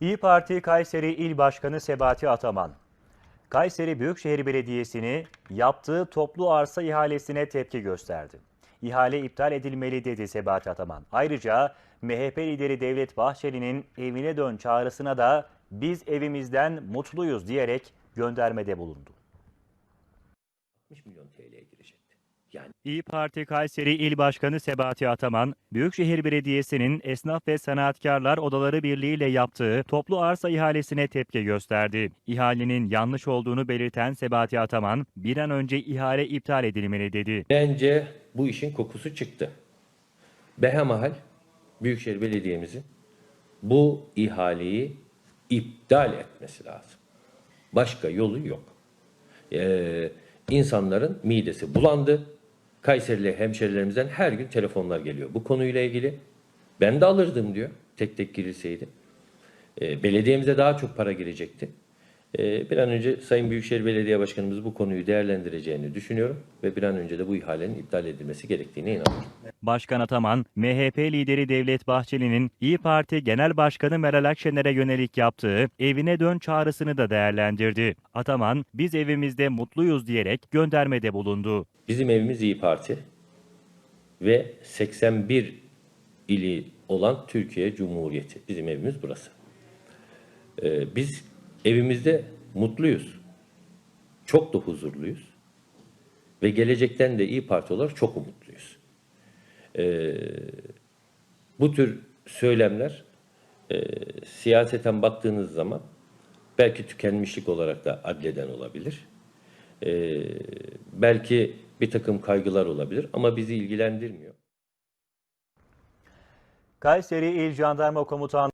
İyi Parti Kayseri İl Başkanı Sebati Ataman, Kayseri Büyükşehir Belediyesi'ni yaptığı toplu arsa ihalesine tepki gösterdi. İhale iptal edilmeli dedi Sebati Ataman. Ayrıca MHP lideri Devlet Bahçeli'nin evine dön çağrısına da biz evimizden mutluyuz diyerek göndermede bulundu. 60 milyon TL'ye girecekti. Yani İyi Parti Kayseri İl Başkanı Sebati Ataman, Büyükşehir Belediyesi'nin Esnaf ve Sanatkarlar Odaları Birliği ile yaptığı toplu arsa ihalesine tepki gösterdi. İhalenin yanlış olduğunu belirten Sebati Ataman, bir an önce ihale iptal edilmeli dedi. bence bu işin kokusu çıktı. Behemahal Büyükşehir Belediye'mizin bu ihaleyi iptal etmesi lazım. Başka yolu yok. Ee, insanların midesi bulandı. Kayserili hemşerilerimizden her gün telefonlar geliyor. Bu konuyla ilgili ben de alırdım diyor tek tek girilseydi. Ee, belediyemize daha çok para girecekti. Ee, bir an önce Sayın Büyükşehir Belediye Başkanımız bu konuyu değerlendireceğini düşünüyorum ve bir an önce de bu ihalenin iptal edilmesi gerektiğine inanıyorum. Başkan Ataman, MHP lideri Devlet Bahçeli'nin İyi Parti Genel Başkanı Meral Akşener'e yönelik yaptığı evine dön çağrısını da değerlendirdi. Ataman, biz evimizde mutluyuz diyerek göndermede bulundu. Bizim evimiz İyi Parti ve 81 ili olan Türkiye Cumhuriyeti. Bizim evimiz burası. Ee, biz evimizde mutluyuz. Çok da huzurluyuz. Ve gelecekten de İyi Parti olarak çok umutluyuz. Ee, bu tür söylemler e, siyaseten baktığınız zaman belki tükenmişlik olarak da adleden olabilir. Ee, belki bir takım kaygılar olabilir ama bizi ilgilendirmiyor. Kayseri İl Jandarma Komutanlığı